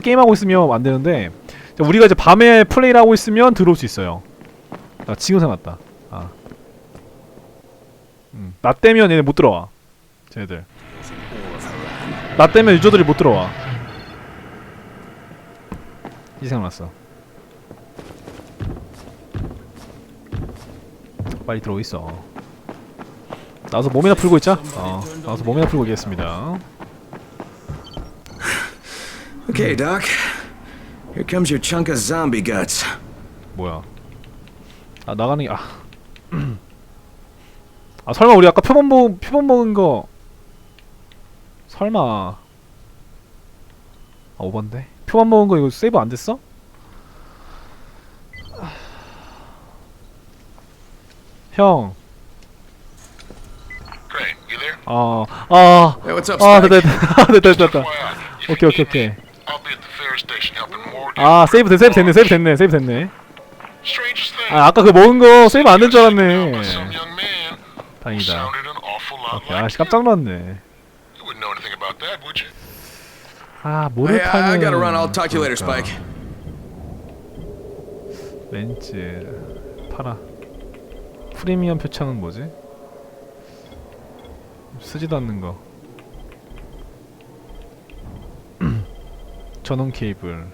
게임하고 있으면 안 되는데 자, 우리가 이제 밤에 플레이를 하고 있으면 들어올 수 있어요. 나 지금 생각났다. 아. 음, 나 때면 얘네 못 들어와. 쟤네들. 나 때면 유저들이 못 들어와. 이 생각났어. 빨리 들어오 있어. 나와서 몸이나 풀고 있자. 어, 나와서 몸이나 풀고 있겠습니다. Okay, Doc. Here comes your chunk of zombie guts. 뭐야? 아 나가는 게 아. 아 설마 우리 아까 표본 먹 표본 먹은 거 설마 아 오반데 표본 먹은 거 이거 세이브 안 됐어? 형. Crane, you there? 아, 아, Hey, what's up, 아, Spike? 됐다, 됐다, 됐다, 됐다. FYI, if 오케이, 오케이, 오케이. 아, 세이브 됐, 세이브 됐네, 세이브 됐네, 세이브 됐네. 아, 아까 그 먹은 거 세이브 안 된 줄 알았네. 다행이다. 오케이, 아씨 깜짝 놀랐네. 아, 모를 Hey, I, 파는. I gotta run. I'll talk to you later, 그러니까. Spike. 렌즈 팔아. 프리미엄 표창은 뭐지? 쓰지도 않는 거. 전원 케이블.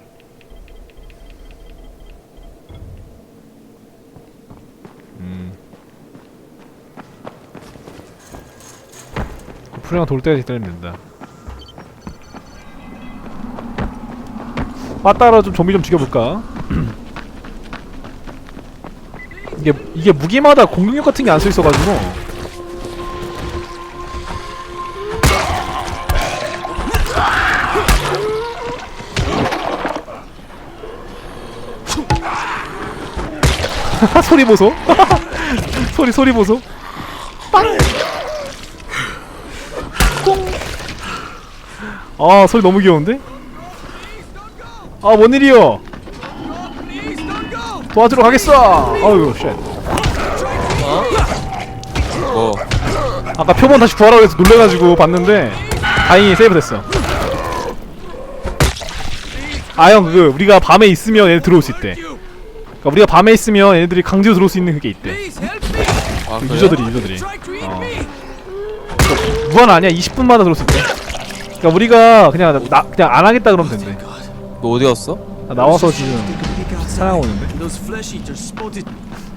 음. 프리랑 돌 때까지 기다리면 된다. 빠따라 좀 좀비 좀 죽여볼까? 이게 이게 무기마다 공격력 같은 게안써 있어가지고 소리 보소. 소리 소리 보소. 빵아 소리 너무 귀여운데? 아 뭔 일이요? 도와주러 가겠어. 아유 쉣. 뭐? 아까 표본 다시 구하라고 해서 놀래가지고 봤는데 다행히 세이브 됐어. 아형 그 우리가 밤에 있으면 얘네 들어올 수 있대 그러니까 우리가 밤에 있으면 얘네들이 강제로 들어올 수 있는 그게 있대. 아, 그? 유저들이 유저들이. 어. 그러니까 무한 아니야? 20분마다 들어올 수 있대. 그러니까 우리가 그냥 나 그냥 안 하겠다 그러면 된대. 너 어디 갔어? 나 나와서 지금 spotted.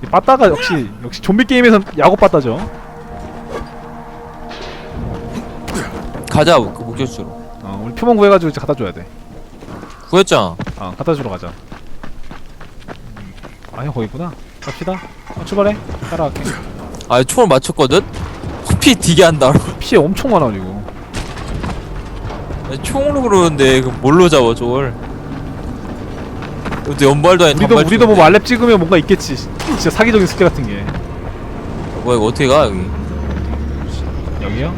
이 빠따가 역시 역시 좀비 게임에선 야구 빠따죠. 가자 그 목적지로. 어, 우리 표본 구해가지고 이제 갖다 줘야 돼. 구했잖아. 아 갖다 주러 가자 아형 거기 있구나. 갑시다. 어, 출발해. 따라갈게. 아 총을 맞췄거든? 피 되게 한다. 피해 엄청 많아 그리고 아니, 총으로 그러는데 그 뭘로 잡아 저걸? 또 연발도 아닌 우리도 우리도 뭐. 말렙 찍으면 뭔가 있겠지. 진짜 사기적인 스킬 같은 게. 뭐야 이거 어떻게 가 여기? 여기요?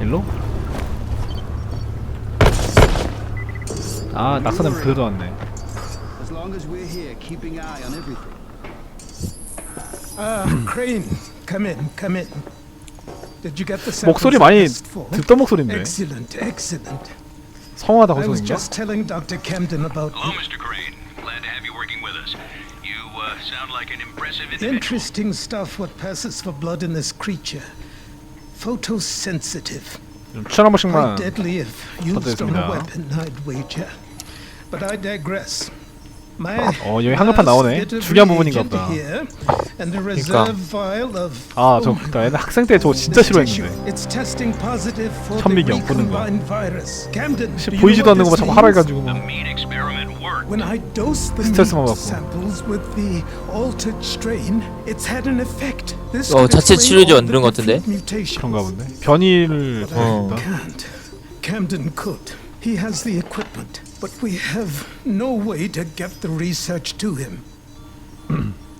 일로? 아 낙서는 그대로 왔네 long as we're here, keeping eye on everything. Ah, Crane, come in, come in. Did you get the samples 목소리 I 많이 asked for? 듣던 목소리인데 Excellent, excellent. 성하다 I was 거성인가? just telling Dr. Camden about Hello, Mr. Crane. Glad to have you working with us. You uh, sound like an impressive individual. interesting stuff. What passes for blood in this creature? Photosensitive. 좀 추천 한 번씩만 Quite deadly if used on a 부탁드립니다. weapon, I'd wager. But I digress. My 어, 여기 한글판 나오네. 중요한 부분인가 보다. here, and a reserve vial of 아저 oh, 그니까 옛날 학생 때 저거 진짜. 싫어했는데 It's testing positive for the 천미경 보는 거. 보이지도 않는 거 what 자꾸 하라? 해가지고 The 막 meat experiment worked. When I dose the 스트레스만 meat 받고. samples with the altered strain, it's had an effect. This 어, 자체 치료제 만드는 것 같은데? 그런가 본데 변이를 can't. Camden could. He has the equipment, but we have no way to get the research to him.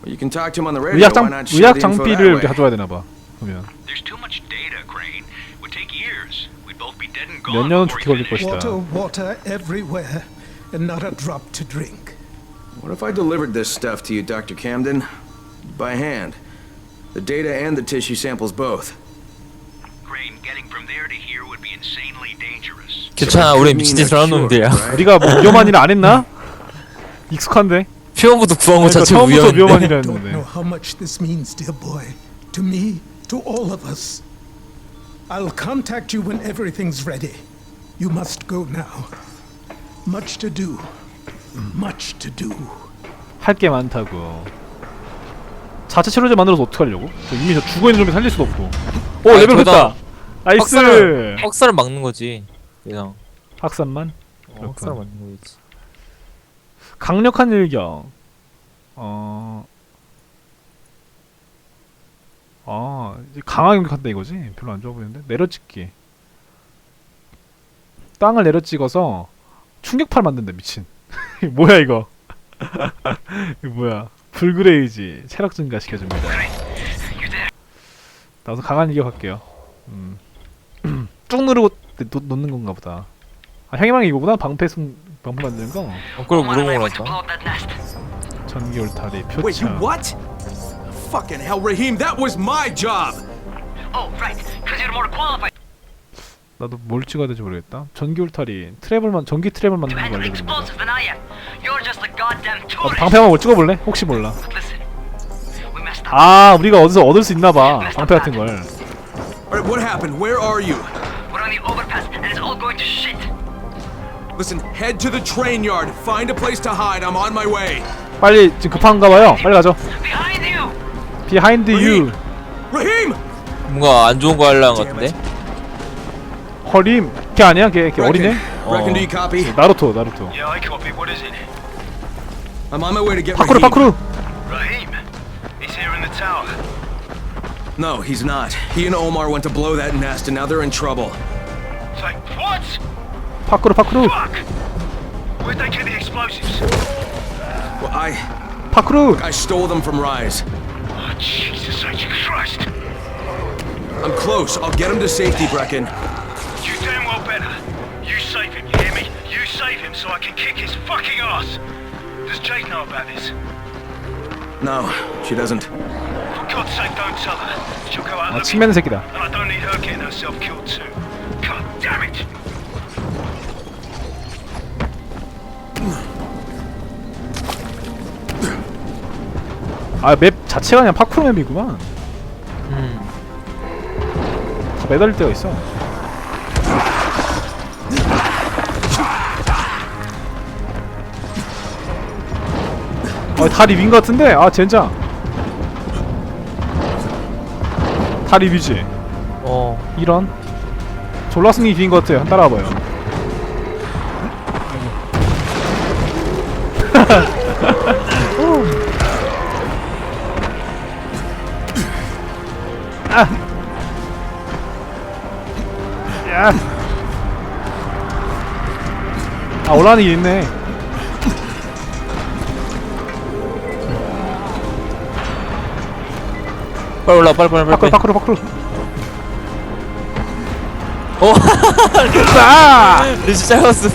You can talk to him on the radio. 의학 Why 장 not share 의학 the info that 장비를 way? 우리 가져와야 되나 봐 그러면 There's too much data, Crane. Would take years. We'd both be dead and 몇 gone 년은 before 좋게 걸릴 we finished. 것이다 Water, water everywhere, and not a drop to drink. What if I delivered this stuff to you, Dr. Camden? By hand. The data and the tissue samples both. Crane, getting from there to 괜찮아 우리 미친 짓을 하는 놈들이야 우리가 뭐 위험한 일 안 했나? 익숙한데. 피원부터 구한 거 그러니까 자체 처음부터 위험한 일 Don't 했는데. know how much this means, dear boy. To me, to all of us. I'll contact you when everything's ready. You must go now. Much to do. Much to do. 할 게 많다고. 자체 치료제 만들어서 어떻게 하려고? 저 이미 저 죽어 있는 좀비 살릴 수도 없고. 오 아니, 레벨 됐다. 나이스. 확산을 막는 거지 그냥 확산만. 어, 확산을 막는 거지 강력한 일격. 어. 아, 이제 강하게 공격한다 이거지? 별로 안 좋아 보이는데? 내려찍기. 땅을 내려찍어서 충격파를 만든다 미친. 뭐야 이거? 이거 뭐야? 불그레이지 체력 증가 시켜줍니다. 나도 강한 일격 할게요. 음. 쭉 누르고 놓, 놓는 건가 보다. 아 형이랑 이거구나 방패 숨 방패 만드는 거. 어, 그걸 물어보고 나니까 전기 울타리 Wait, you 표창. what? Fucking hell, Raheem, that was my job! Oh, right, because you're more qualified 나도 뭘 찍어야 될지 모르겠다. 전기 울타리 트래블만 전기 트래블 만드는 거 handle 알려주는 거. explosives than I am. You're just a goddamn 어, tourist. 방패만 뭘 찍어볼래? 혹시 몰라. Listen, we messed up. 아 우리가 어디서 얻을 수 있나봐. 방패 같은 걸. Alright, what happened? Where are you? The overpass, and it's all going to shit. Listen, head to the train yard. Find a place to hide. I'm on my way. 빨리 지금 급한가 봐요. 빨리 가죠. Behind you! Behind you. Raheem! 뭔가 안 좋은 거 하려는 것 같은데 허림. 걔 아니야? 걔, 걔 어리네? Reckon, do you copy? 나루토 나루토. Yeah, I copy. What is it? I'm on my way to get 파쿠르. 파쿠르. Raheem. He's here in the tower. No, he's not. He and Omar went to blow that nest, and now they're in trouble. Say, what? 파쿠르 파쿠르. Fuck! Where'd they get the explosives? Well, I 파쿠르. I stole them from Rise. Oh, Jesus H. Christ. I'm close. I'll get him to safety, Brecken. You damn well better. You save him, you hear me? You save him so I can kick his fucking ass. Does Jade know about this? No, she doesn't. For God's sake, don't tell her. She'll go out 아 looking. 침매는 새끼다. And I don't need her getting herself killed too. God damn it! 아 맵 자체가 그냥 파쿠르 맵이구만. 음. 다 매달릴 때가 있어. 어, 다리 윈 같은데? 아, 젠장. 다리 위지. 어 이런. 졸라스니 뒤인 것 같아. 한 따라와봐요. 아. 야. 아 올라가는 게 있네. 빨리 올라 빨리 빨리 빨리 파크로 파크로 파크로. 어 아! 리시 짧았어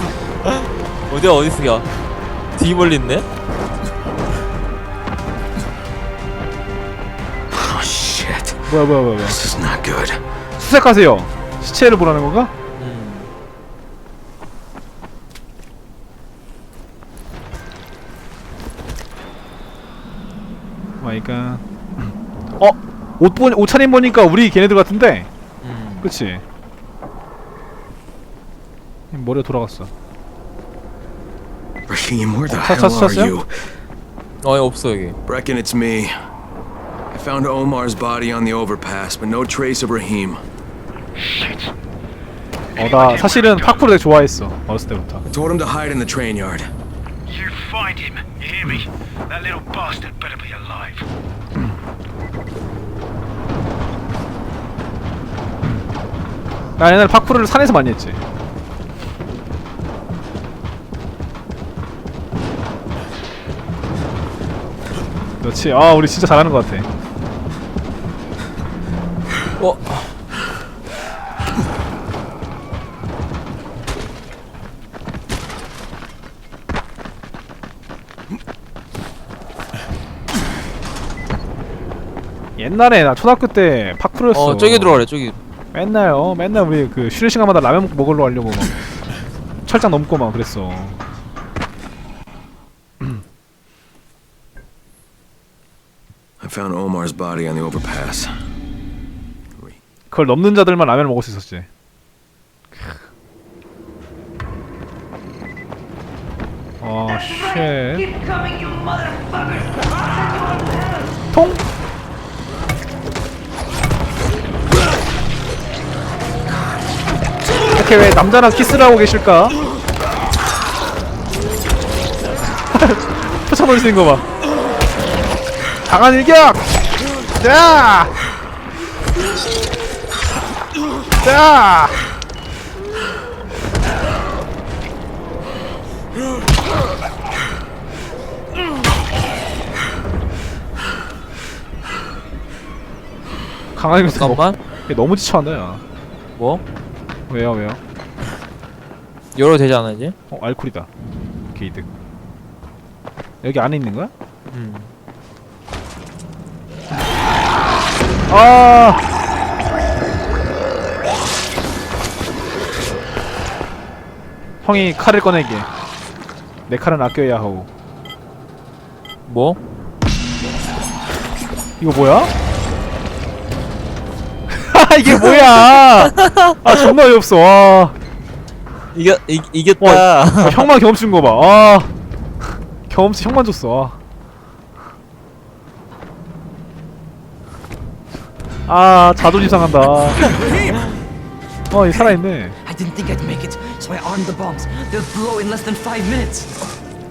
어디야 어디서야 뒤 멀리 있네 Oh shit. 뭐야 뭐야 뭐야 뭐야. This is not good. 수색하세요. 시체를 보라는 건가? 음. 마이갓. 어? 옷 보, 옷 차림 보니까 우리 걔네들 같은데? 음. 그치? 머리가 돌아갔어. Raheem, where the 차- hell 차- are you? 어 없어 여기 Brecken, it's me. I found Omar's body on the overpass, but no trace of Raheem. Shit. 어, 나 사실은 파쿠르 되게 좋아했어. 어렸을 때부터. I told him to hide in the train yard. You find him, you hear me? That little bastard better be alive. 나 옛날에 파쿠르를 산에서 많이 했지. 그렇지. 아, 우리 진짜 잘하는 것 같아. 어 옛날에 나 초등학교 때 파쿠르였어. 어 저기 들어가래 저기 맨날 어 맨날 우리 그 쉬는 시간마다 라면 먹- 먹으러 가려고 막 철장 넘고 막 그랬어. Found Omar's body on the overpass. 그걸 넘는 자들만 라면을 먹을 수 있었지. 어, 쉣. 통? 이렇게 왜 남자랑 키스를 하고 계실까? 돌리는 거 봐. 강한 일격! 자! 자! 강하게 뭐, 잠깐만 너무 지쳐한다 야 뭐? 왜요 왜요? 열어도 되지 않아 이제? 어 알콜이다 게이득 여기 안에 있는 거야? 음 아 형이 칼을 꺼내게 내 칼은 아껴야 하오 뭐? 이거 뭐야? 이게 뭐야 아 존나 어이없어 와 이겨 이, 이겼다 와, 아, 형만 경험치 준거 봐. 아. 경험치 형만 줬어. 아, 아 자존심 상한다. 어, 이 살아있네. I didn't think I'd make it, so I armed the bombs. They'll blow in less than five minutes.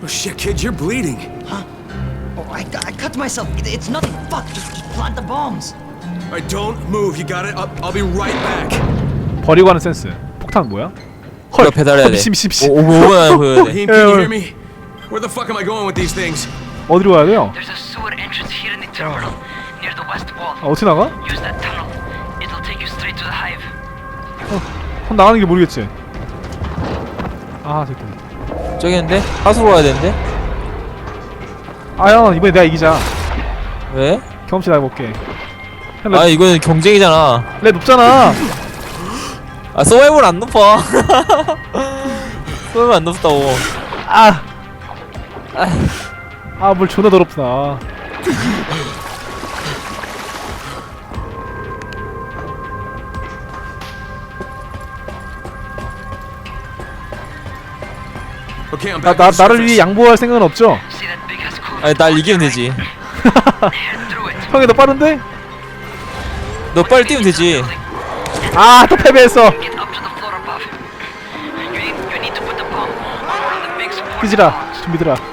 Oh shit, kid, you're bleeding. Oh, I, I cut myself. It, it's nothing. Fuck, just, just plant the bombs. Alright, don't move. You got it? I'll, I'll be right back. 버리고 가는 센스. 폭탄 뭐야? 이거 배달해야 돼 미친 미친 미친. 오, 5분 안에 보여야 돼 Raheem, can you hear me? Where the fuck am I going with these things? 어디로 가야 돼요? There's a sewer entrance here in the terminal, near the west wall. 아, 어떻게 나가? Use that tunnel. It'll take you straight to the hive. 형 나가는 길 모르겠지. 아, 새끼. 저기 있는데? 하수로 가야 되는데? 아, 형 이번에 내가 이기자. 왜? 경험치 내가 볼게. 형, 아 레, 이거는 경쟁이잖아 레 높잖아. 아 서바이벌 안 높아 서바이벌 안 높다고 아. 아, 뭘 존나 더럽구나. Okay, I'm 나, back. 나 on the 나를 surface. 위해 양보할 생각은 없죠? See that big ass cooler? 아니 날 이기면 되지 Head through it. 형이 너 빠른데? 너 빨리 뛰면 되지 아, 또 패배했어. Get up to the floor above. You need, you need to put the bomb on one of the big support 삐지라, columns. 준비들아. 아,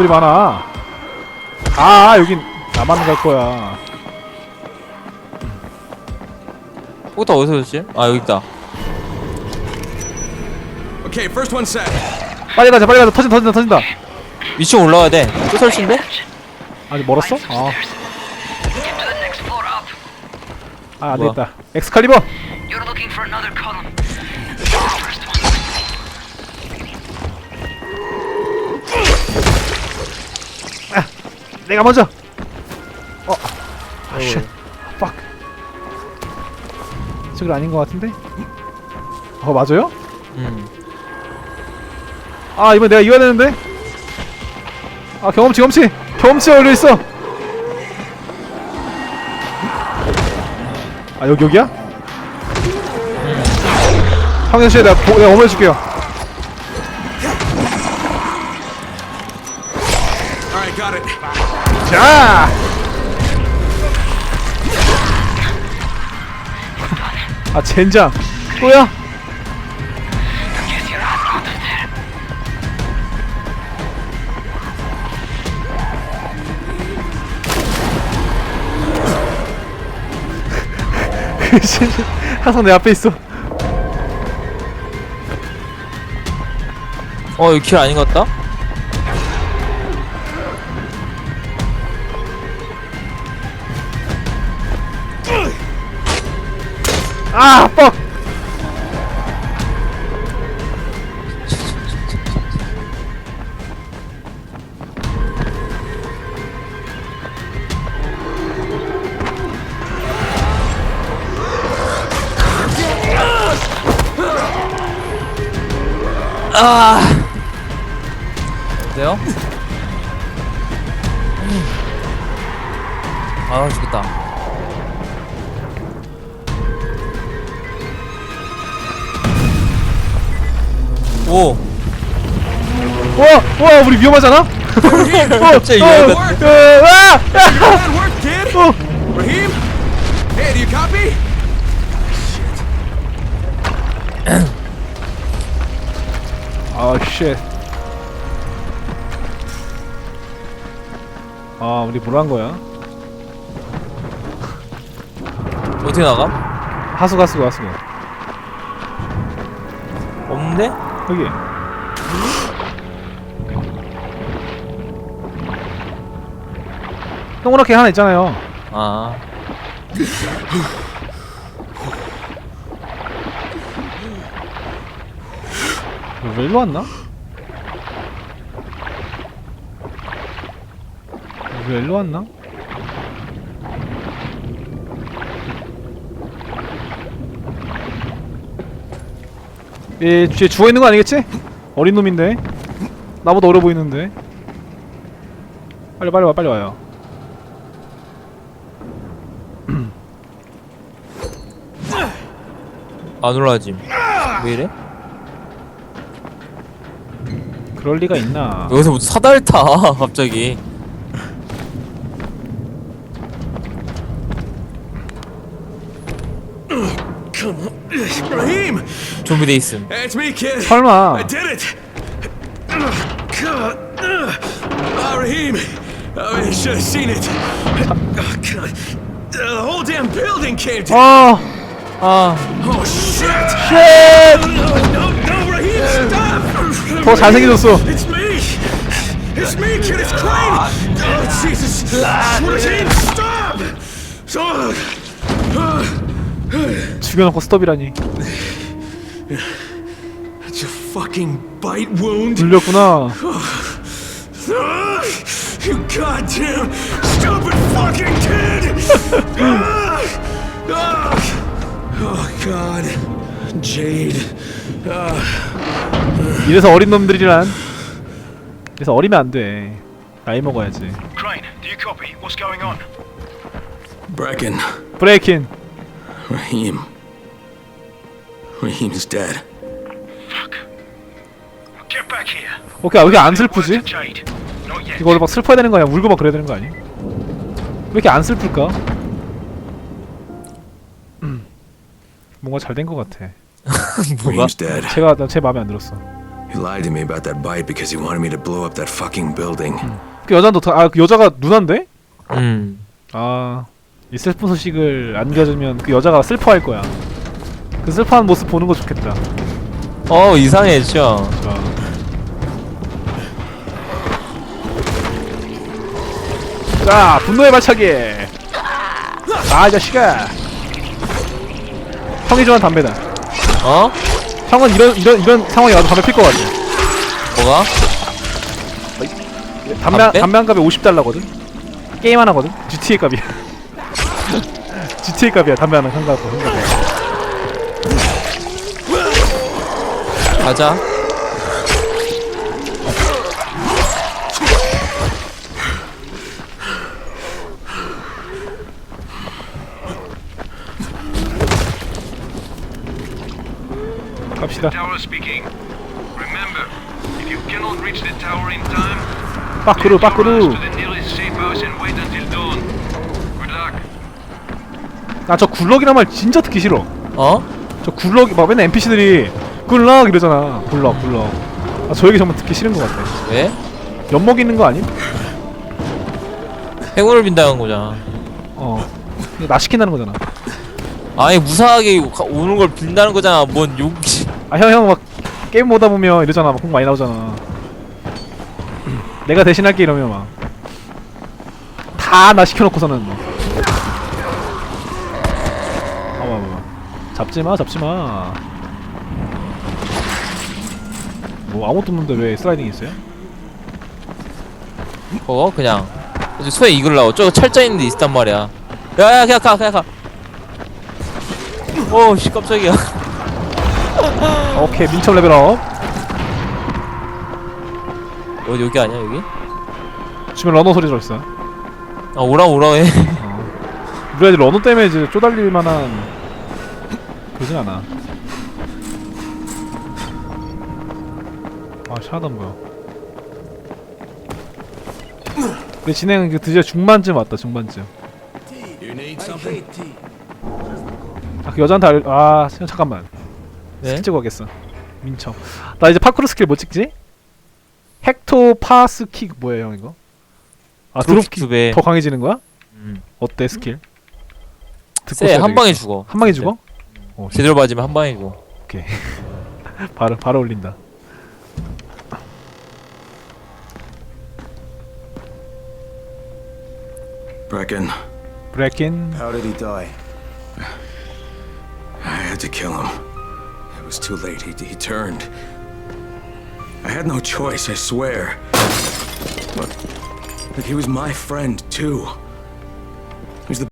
영어들이 많아. 아, 여긴 나만 갈 거야. 포타 어디서 줬지? 아 여기 있다 Okay, first one set. 빨리 가자, 빨리 가자. 터진다, 터진다, 터진다. 위층 올라가야 돼또 설치인데? 아직 멀었어? 아. 아, 안 뭐야? 되겠다. 엑스칼리버. You're looking for another column. 내가 먼저. 어, 아, 쉣. fuck. 저길 아닌 것 같은데? 어, 맞아요? 음 아, 이번 내가 이겨야 되는데? 아, 경험치, 경험치! 경험치에 올려 있어! 아, 여기, 여기야? 황현 씨, 내가, 보, 내가 어머 해줄게요. 자! 아, 젠장. there. 항상 내 앞에 있어. 어 여기 길 아닌 것 같다? 아, 뻑! 아. 어때요? 아, 죽겠다. 오 와, 와, 우리 위험하잖아? 어, 갑자기 어, 위험해. kid. 어. Raheem? Hey, do you copy? 아, 쉣. 아, 우리 뭘 한 거야? 어떻게 나가? 하수, 하수, 하수. 없는데? 여기. 동그랗게 하나 있잖아요. 아 왜 일로 왔나? 왜 일로 왔나? 얘, 얘 죽어 있는 거 아니겠지? 어린 놈인데. 나보다 어려 보이는데. 빨리 빨리 와 빨리 와요. 안 올라가지 왜 이래? 그럴 리가 있나? 여기서 무슨 사다리 타 갑자기 Raheem! 좀비돼 있음. 설마. Oh! Oh. Oh. 아, 아 Oh! 쉣! 더 잘생겨졌어. It's me! Kid, it's Crane! Oh, Jesus! Raheem, stop! So, 죽여놓고 스톱이라니. It's a fucking bite wound. 눌렸구나. Ah, You goddamn stupid fucking kid! Ah, ah. oh god. Jade. 이래서 어린 놈들이란. 그래서 어리면 안 돼. 나이 먹어야지. Crane, do you copy? What's going on? Brecken. 브레이킨. Raheem. Raheem's dead. Fuck. Get back here. 오케이, 아, 왜 이렇게 안 슬프지? Jade. Not yet. 이거를 막 슬퍼야 되는 거 아니야? 울고 막 그래야 되는 거 아니야? 왜 이렇게 안 슬플까? 음, 뭔가 잘된거 같아. 뭐가? Raheem's dead. 제가 나- 제 마음에 안 들었어. He lied to me about that bite because he wanted me to blow up that fucking building. 그 여자도 더, 아, 그 여자가 누나인데? 음 아, 이 슬픈 소식을 안겨주면 그 여자가 슬퍼할 거야. 그 슬퍼하는 모습 보는 거 좋겠다. 어 이상해 진짜 자. 자, 분노의 발차기. 아, 이 자식아. 형이 좋아하는 담배다. 어? 형은 이런 이런 이런 상황이 와도 담배 필 것 같아. 뭐가? 담배 담배? 담배 한 값에 50달러거든. 게임 하나거든. GTA 값이야. GTA 값이야. 담배 하나 한 값. 한 값. 가자 갑시다. Tower speaking. Remember, if you cannot reach the tower in time, 빠꾸루 your 빠꾸루. to the nearest safe house and wait until dawn. Good luck. 나 저 굴럭이란 말 진짜 듣기 싫어. 어? 저 굴럭 막 맨날 NPC들이 굴럭 이러잖아. 굴럭 굴럭. 아, 저 얘기 정말 듣기 싫은 것 같아. 왜? 엿먹 있는 거 아님? 행운을 빈다는 거잖아 어. 이거 나 시킨다는 거잖아. 아니 무사하게 가- 오는 걸 빈다는 거잖아 뭔 욕이 아 형 형 막 게임 보다 보면 이러잖아. 막공 많이 나오잖아. 내가 대신할게 이러면 막. 다 나 시켜놓고서는 뭐. 아, 봐, 봐. 잡지 마, 잡지 마. 뭐 아무것도 없는데 왜 슬라이딩 있어요? 그거 그냥 어제 소에 이글라고 저거 철자 있는 데 있단 말이야 야야 그냥 가 그냥 가 오씨 깜짝이야 오케이 민첩 레벨업. 어디 여기 아니야 여기? 주변 러너 소리 들었어요. 아 오라 오라 해. 우리 애들 러너 때문에 이제 쪼달릴 만한 그러진 않아. 아 샤하단 뭐야? 우리 진행은 그 드디어 중반쯤 왔다 중반쯤. 아, 그 여자한테 알... 아 잠깐만. 네? 스킬 찍어 가겠어. 민청. 나 이제 파크로 스킬 뭐 찍지? 헥토 파스 킥 뭐예요 형 이거? 아 드롭킥 두 배. 더 강해지는 거야? 음. 어때 스킬? 써야 한 방에 되겠어. 죽어. 한 방에 진짜. 죽어? 어, 제대로 맞으면 한 방이고. 오케이. 바로 바로 올린다. Brecken. Brecken? How did he die? I had to kill him. It was too late. He, he turned. I had no choice, I swear. But, but he was my friend, too. He was the